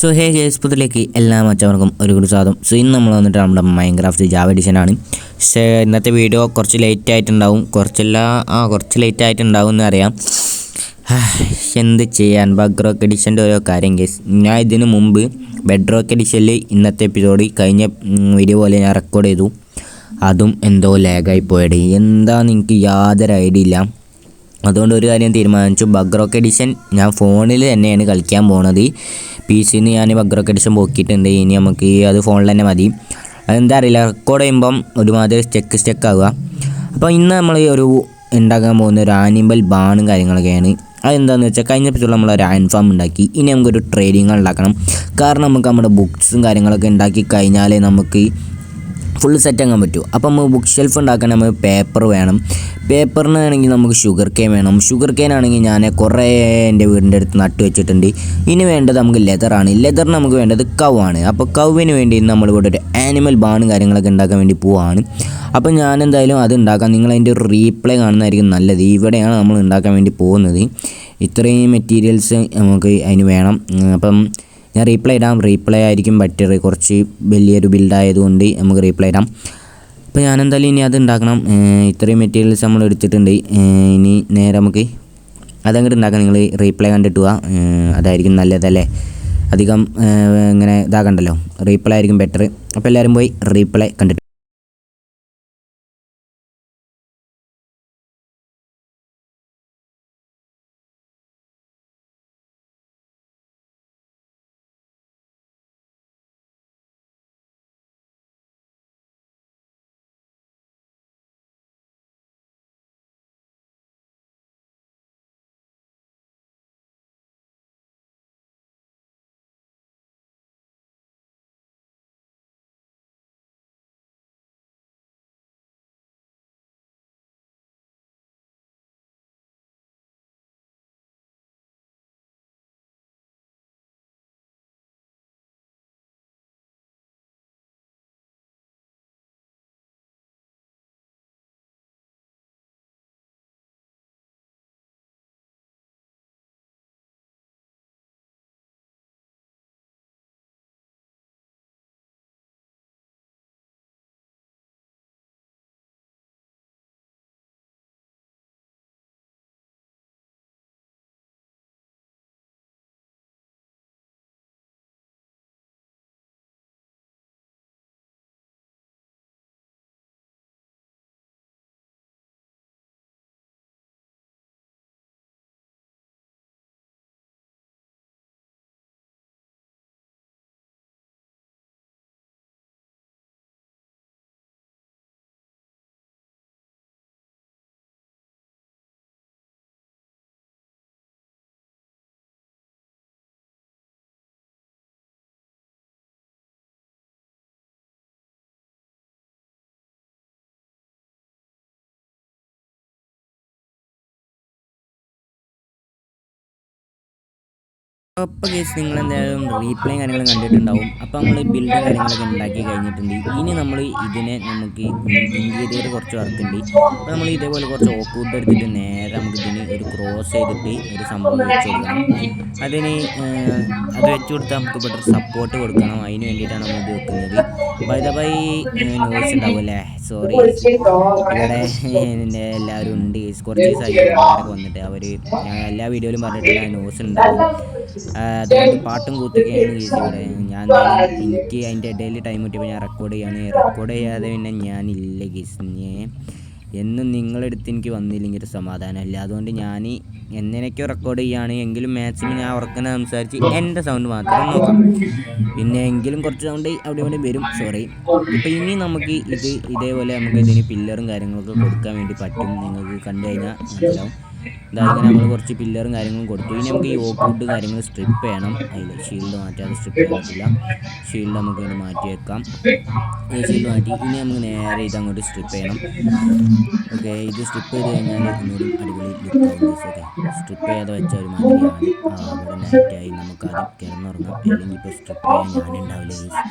So ഹേ guys പുതിലേക്ക് എല്ലാ മച്ചവർക്കും ഒരു കൂടി സ്വാഗതം. സോ ഇന്ന് നമ്മൾ വന്നിട്ട് നമ്മുടെ മൈൻക്രാഫ്റ്റ് ജാവ എഡിഷനാണ് പക്ഷേ ഇന്നത്തെ വീഡിയോ കുറച്ച് ലേറ്റ് ആയിട്ടുണ്ടാവും. കുറച്ചല്ല ആ കുറച്ച് ലേറ്റ് ആയിട്ടുണ്ടാവും എന്ന് അറിയാം. എന്ത് ചെയ്യാൻ? ബഗ് റോക്ക് എഡിഷന്റെ ഓരോ കാര്യം കേസ് ഞാൻ ഇതിനു മുമ്പ് ബെഡ് റോക്ക് എഡിഷനിൽ ഇന്നത്തെ എപ്പിസോഡ് കഴിഞ്ഞ വീഡിയോ പോലെ ഞാൻ റെക്കോർഡ് ചെയ്തു. അതും എന്തോ ലാഗായി പോയത് എന്താണെന്ന് എനിക്ക് യാതൊരു ഐഡിയ ഇല്ല. അതുകൊണ്ട് ഒരു കാര്യം തീരുമാനിച്ചു. ബഗ്രോക്ക് എഡിഷൻ ഞാൻ ഫോണിൽ തന്നെയാണ് കളിക്കാൻ പോണത്. പി സിയിൽ നിന്ന് ഞാൻ ബഗ്രോക്ക് എഡിഷൻ പോക്കിയിട്ടുണ്ട്. ഇനി നമുക്ക് അത് ഫോണിൽ തന്നെ മതി. അതെന്താ അറിയില്ല റെക്കോർഡ് ചെയ്യുമ്പം ഒരുമാതിരി സ്റ്റെക്ക് സ്റ്റെക്ക് ആവുക. അപ്പോൾ ഇന്ന് നമ്മൾ ഒരു ഉണ്ടാക്കാൻ പോകുന്ന ഒരു ആനിമൽ ബാണും കാര്യങ്ങളൊക്കെയാണ്. അതെന്താണെന്ന് വെച്ചാൽ കഴിഞ്ഞ എപ്പിസോഡിൽ നമ്മൾ ഒരു അയൺ ഫാം ഉണ്ടാക്കി. ഇനി നമുക്കൊരു ട്രേഡിങ് ഉണ്ടാക്കണം. കാരണം നമുക്ക് നമ്മുടെ ബുക്സും കാര്യങ്ങളൊക്കെ ഉണ്ടാക്കി കഴിഞ്ഞാലേ നമുക്ക് ഫുൾ സെറ്റ് ആക്കാൻ പറ്റൂ. അപ്പം നമുക്ക് ബുക്ക് ഷെൽഫ് ഉണ്ടാക്കാൻ നമുക്ക് പേപ്പർ വേണം. പേപ്പറിനാണെങ്കിൽ നമുക്ക് ഷുഗർ കെയിൻ വേണം. ഷുഗർ കെയിൻ ആണെങ്കിൽ ഞാൻ കുറേ എന്റെ വീടിന്റെ അടുത്ത് നട്ട് വെച്ചിട്ടുണ്ട്. ഇനി വേണ്ടത് നമുക്ക് ലെതറാണ് ലെതറിന് നമുക്ക് വേണ്ടത് കവ് ആണ്. അപ്പോൾ കവിന് വേണ്ടി നമ്മൾ ഇവിടെ ഒരു ആനിമൽ ബാണും കാര്യങ്ങളൊക്കെ ഉണ്ടാക്കാൻ വേണ്ടി പോവാണ്. അപ്പോൾ ഞാൻ എന്തായാലും അത് ഉണ്ടാക്കാം. നിങ്ങൾ അതിന്റെ ഒരു റീപ്ലൈ കാണുന്നതായിരിക്കും നല്ലത്. ഇവിടെയാണ് നമ്മൾ ഉണ്ടാക്കാൻ വേണ്ടി പോകുന്നത്. ഇത്രയും മെറ്റീരിയൽസ് നമുക്ക് അതിന് വേണം. അപ്പം ഞാൻ റീപ്ലേ ഇടാം. റീപ്ലേ ആയിരിക്കും ബെറ്റർ കുറച്ച് വലിയൊരു ബിൽഡായതുകൊണ്ട് നമുക്ക് റീപ്ലേ ഇടാം. അപ്പോൾ ഞാൻ എന്തായാലും ഇനി അത് ഉണ്ടാക്കണം. ഇത്രയും മെറ്റീരിയൽസ് നമ്മൾ എടുത്തിട്ടുണ്ട്. ഇനി നേരെ നമുക്ക് അതങ്ങോട്ട് ഉണ്ടാക്കാം. നിങ്ങൾ റീപ്ലേ കണ്ടിട്ട് പോവാ അതായിരിക്കും നല്ലതല്ലേ? അധികം ഇങ്ങനെ ഇതാക്കണ്ടല്ലോ. റീപ്ലൈ ആയിരിക്കും ബെറ്റർ അപ്പോൾ എല്ലാവരും പോയി റീപ്ലേ കണ്ടിട്ട് അപ്പോൾ കേസ് നിങ്ങൾ എന്തായാലും റീപ്ലേ കാര്യങ്ങളും കണ്ടിട്ടുണ്ടാവും. അപ്പോൾ നമ്മൾ ബിൽഡ് കാര്യങ്ങളൊക്കെ ഉണ്ടാക്കി കഴിഞ്ഞിട്ടുണ്ട്. ഇനി നമ്മൾ ഇതിനെ നമുക്ക് ഇന്റീരിയർ കുറച്ച് വർക്ക് ഉണ്ട്. അപ്പോൾ നമ്മൾ ഇതേപോലെ കുറച്ച് ഓക്കൂട്ട് എടുത്തിട്ട് നേരെ നമുക്ക് ഇതിന് ഒരു ക്രോസ് ചെയ്തിട്ട് ഒരു സംഭവം വെച്ച് കൊടുക്കണം. അതിന് അത് വെച്ച് കൊടുത്താൽ നമുക്ക് ബെറ്റർ സപ്പോർട്ട് കൊടുക്കണം. അതിന് വേണ്ടിയിട്ടാണ് നമ്മൾ ഇത് വെക്കുന്നത്. ബൈ ദ ബൈ നോയ്സ് ഉണ്ടാവും അല്ലേ സോറി ഇവിടെ എന്റെ എല്ലാവരും ഉണ്ട്. കുറച്ച് ദിവസമായിട്ട് ആൾക്കാരൊക്കെ വന്നിട്ട് അവർ എല്ലാ വീഡിയോയിലും പറഞ്ഞിട്ടുള്ള ന്യൂസ് ഉണ്ടാവും അതുകൊണ്ട് പാട്ടും കൂത്തൊക്കെയാണ് ഇവിടെ. ഞാൻ എനിക്ക് അതിന്റെ ഇടയിൽ ടൈം കിട്ടിയപ്പോൾ ഞാൻ റെക്കോർഡ് ചെയ്യാണ്. റെക്കോർഡ് ചെയ്യാതെ പിന്നെ ഞാനില്ല ഗീസ് ഞാൻ എന്നും നിങ്ങളെടുത്ത് എനിക്ക് വന്നില്ലെങ്കിൽ ഒരു സമാധാനമല്ല അതുകൊണ്ട് ഞാൻ എന്നേനൊക്കെ റെക്കോർഡ് ചെയ്യുകയാണ് എങ്കിലും മാക്സിമം ഞാൻ ഉറക്കനെ സംസാരിച്ച് എന്റെ സൗണ്ട് മാത്രം നോക്കാം. പിന്നെ എങ്കിലും കുറച്ച് സൗണ്ട് അവിടെ ഇവിടെ വരും. സോറി ഇപ്പം ഇനി നമുക്ക് ഇത് ഇതേപോലെ നമുക്ക് ഇതിന് പില്ലറും കാര്യങ്ങളൊക്കെ കൊടുക്കാൻ വേണ്ടി പറ്റും. നിങ്ങൾക്ക് കണ്ടു കഴിഞ്ഞാൽ മനസ്സിലാവും. ഇതാ ഇങ്ങനെ നമ്മൾ കുറച്ച് പില്ലറും കാര്യങ്ങളും കൊടുത്തു. ഇനി നമുക്ക് ഈ ഓക്കൂട്ട് കാര്യങ്ങൾ സ്ട്രിപ്പ് ചെയ്യണം. അതിൽ ഷീൽഡ് മാറ്റാതെ സ്ട്രിപ്പ് ചെയ്യാൻ പറ്റില്ല. ഷീൽഡ് നമുക്ക് ഇങ്ങനെ മാറ്റി വെക്കാം. ഈ ഷീൽഡ് മാറ്റി ഇനി നമുക്ക് നേരെ ഇത് അങ്ങോട്ട് സ്ട്രിപ്പ് ചെയ്യണം. ഓക്കെ ഇത് സ്ട്രിപ്പ് ചെയ്ത് കഴിഞ്ഞാൽ ഒന്നുകൂടി അടിപൊളി ഓക്കെ സ്ട്രിപ്പ് ചെയ്യാതെ വെച്ച ഒരു മാതിരിയാണ്. അവിടെ നൈറ്റായി നമുക്ക് ആദ്യം കിടന്നുറങ്ങാം. അല്ലെങ്കിൽ ഇപ്പോൾ സ്ട്രിപ്പ് ചെയ്യാൻ ഞാനുണ്ടാവില്ല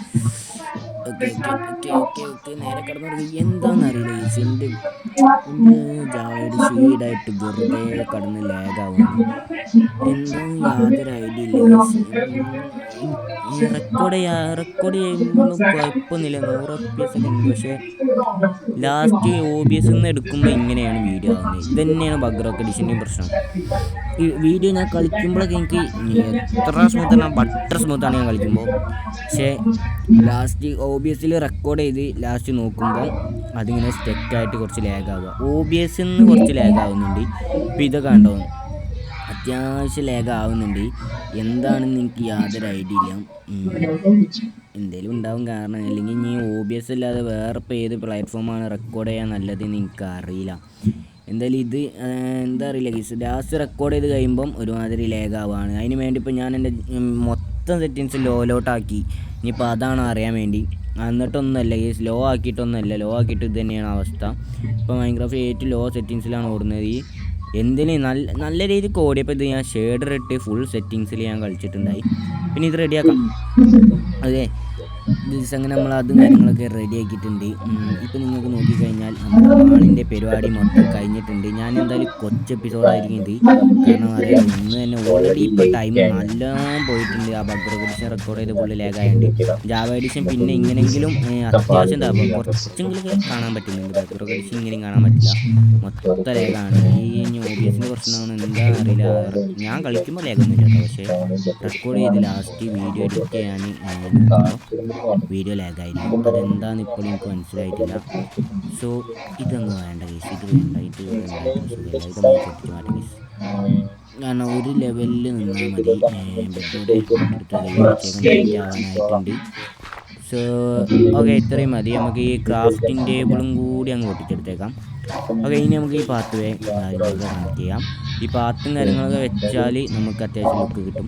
നേരെ കിടന്നുറങ്ങി എന്താണെന്നറിയില്ല ഈ എന്റെ ജാവയുടെ ഷീഡായിട്ട് വെറുതെ കടന്ന് ലാഗാവുന്നു എന്താണെന്ന് യാതൊരു ഐഡിയ ഇല്ല. ഈ റെക്കോർഡ് റെക്കോർഡ് ചെയ്യുമ്പോഴും കുഴപ്പമൊന്നുമില്ല. നൂറ് എഫ് പി എസ് ഒക്കെ ലാസ്റ്റ് ഒ ബി എസ് നിന്ന് എടുക്കുമ്പോൾ ഇങ്ങനെയാണ് വീഡിയോ ആകുന്നത് ഇത് തന്നെയാണ് ബഗ്രോക്ക് എഡിഷന്റെയും പ്രശ്നം. ഈ വീഡിയോ ഞാൻ കളിക്കുമ്പോഴൊക്കെ എനിക്ക് എത്ര സ്മൂത്താണ് ബട്ടർ സ്മൂത്താണ് ഞാൻ കളിക്കുമ്പോൾ പക്ഷേ ലാസ്റ്റ് ഒ ബി എസിൽ റെക്കോർഡ് ചെയ്ത് ലാസ്റ്റ് നോക്കുമ്പോൾ അതിങ്ങനെ സ്റ്റെക്കായിട്ട് കുറച്ച് ലാഗ് ആവുക. ഒ ബി എസിൽ നിന്ന് കുറച്ച് ലാഗ് ആവുന്നുണ്ട്. ഇപ്പം ഇതൊക്കെ കണ്ടോ? അത്യാവശ്യം ലാഗ് ആവുന്നുണ്ട് എന്താണെന്ന് എനിക്ക് യാതൊരു ഐഡിയ ഇല്ല. എന്തെങ്കിലും ഉണ്ടാവും കാരണം. അല്ലെങ്കിൽ ഇനി ഒ ബി എസ് അല്ലാതെ വേറെ ഇപ്പോൾ ഏത് പ്ലാറ്റ്ഫോമാണ് റെക്കോർഡ് ചെയ്യാൻ നല്ലതെന്ന് എനിക്ക് അറിയില്ല എന്തായാലും ഇത് എന്താ അറിയില്ല ഗീസ് ലാസ്റ്റ് റെക്കോർഡ് ചെയ്ത് കഴിയുമ്പം ഒരുമാതിരി ലേഖാവാണ്. അതിന് വേണ്ടി ഇപ്പോൾ ഞാൻ എന്റെ മൊത്തം സെറ്റിങ്സ് ലോ ലോട്ടാക്കി. ഇനിയിപ്പോൾ അതാണ് അറിയാൻ വേണ്ടി. എന്നിട്ടൊന്നുമല്ല ഈ ലോ ആക്കിയിട്ടൊന്നുമല്ല. ലോ ആക്കിയിട്ട് ഇത് തന്നെയാണ് അവസ്ഥ. ഇപ്പോൾ മൈൻക്രാഫ്റ്റ് ഏറ്റവും ലോ സെറ്റിങ്സിലാണ് ഓടുന്നത്. ഈ എന്തിന് നല്ല നല്ല രീതിക്ക് ഓടിയപ്പോൾ ഇത് ഞാൻ ഷെയ്ഡർ ഇട്ട് ഫുൾ സെറ്റിങ്സിൽ ഞാൻ കളിച്ചിട്ടുണ്ടായി. പിന്നെ ഇത് റെഡിയാക്കാം അതെ. ദിവസം അങ്ങനെ നമ്മൾ അതും കാര്യങ്ങളൊക്കെ റെഡി ആക്കിയിട്ടുണ്ട്. ഇപ്പം നിങ്ങൾക്ക് നോക്കിക്കഴിഞ്ഞാൽ നമ്മുടെ ആണിന്റെ പരിപാടി മൊത്തം കഴിഞ്ഞിട്ടുണ്ട്. ഞാൻ എന്തായാലും കൊച്ചു എപ്പിസോഡായിരിക്കും ഇത്. കാരണം അറിയാം ഇന്ന് തന്നെ ഓൾറെഡി ഇപ്പോൾ ടൈം നല്ലോണം പോയിട്ടുണ്ട്. ആ ബഗ്ഗർ എഡിഷൻ റെക്കോർഡ് ചെയ്ത് പുള്ളി ലാഗായുണ്ട് ജാവ എഡിഷൻ പിന്നെ ഇങ്ങനെങ്കിലും അത്യാവശ്യം താപം കുറച്ചെങ്കിലും കാണാൻ പറ്റുന്നുണ്ട്. ബഗ്ഗർ എഡിഷൻ ഇങ്ങനെയും കാണാൻ പറ്റില്ല. മൊത്തം ലേഖാണ് ഈ ഓഡിയൻസിന്റെ പ്രശ്നമാണ് എന്താ അറിയില്ല. ഞാൻ കളിക്കുമ്പോൾ ലേഖൊന്നുമില്ല പക്ഷേ റെക്കോർഡ് ചെയ്ത് ലാസ്റ്റ് വീഡിയോ എഡിറ്റ് ചെയ്യാൻ വീഡിയോ ലാഗായിരുന്നു അതെന്താന്ന് ഇപ്പോഴും എനിക്ക് മനസ്സിലായിട്ടില്ല. സോ ഇതൊന്നും വേണ്ട കേസ് ഇത് വേണ്ട ഇത് വേണ്ട. കേസ് കാരണം ഒരു ലെവലിൽ നിന്നാൽ മതി. ആവാനായിട്ടുണ്ട്. സോ ഓക്കെ ഇത്രയും മതി. നമുക്ക് ഈ ക്രാഫ്റ്റിംഗ് ടേബിളും കൂടി അങ്ങ് പൊട്ടിച്ചെടുത്തേക്കാം. ഓക്കെ ഇനി നമുക്ക് ഈ പാത്ത് വേ കാര്യങ്ങളൊക്കെ കണക്ട് ചെയ്യാം. ഈ പാത്തും കാര്യങ്ങളൊക്കെ വെച്ചാൽ നമുക്ക് അത്യാവശ്യം ലുക്ക് കിട്ടും.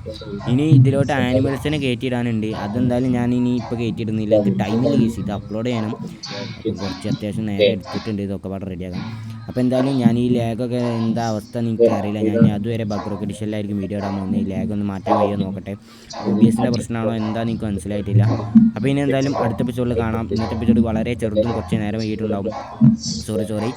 ഇനി ഇതിലോട്ട് ആനിമൽസിനെ കയറ്റിയിടാനുണ്ട് അതെന്തായാലും ഞാൻ ഇനി ഇപ്പോൾ കയറ്റിയിടുന്നില്ല ഇത് ടൈമിൽ കേസ് ഇത് അപ്ലോഡ് ചെയ്യണം. കുറച്ച് അത്യാവശ്യം നേരെ എടുത്തിട്ടുണ്ട്. ഇതൊക്കെ പാടെ റെഡിയാക്കാം അപ്പോൾ എന്തായാലും ഞാൻ ഈ ലാഗൊക്കെ എന്താ അവസ്ഥ നിങ്ങൾക്ക് അറിയില്ല ഞാൻ അതുവരെ ബക്രോക്ക് ഡിഷനിലായിരിക്കും വീഡിയോ ഇടാൻ പോകുന്നത്. ഈ ലാഗ് ഒന്ന് മാറ്റാൻ കഴിയുമോ നോക്കട്ടെ. ഒ ബി എസിന്റെ പ്രശ്നമാണോ എന്താ നിങ്ങൾക്ക് മനസ്സിലായിട്ടില്ല. അപ്പോൾ ഇനി എന്തായാലും അടുത്ത എപ്പിസോഡിൽ കാണാം. ഇന്നത്തെ എപ്പിസോഡ് വളരെ ചെറുതും കുറച്ച് നേരം വൈകിട്ടുണ്ടാവും സോറി സോറി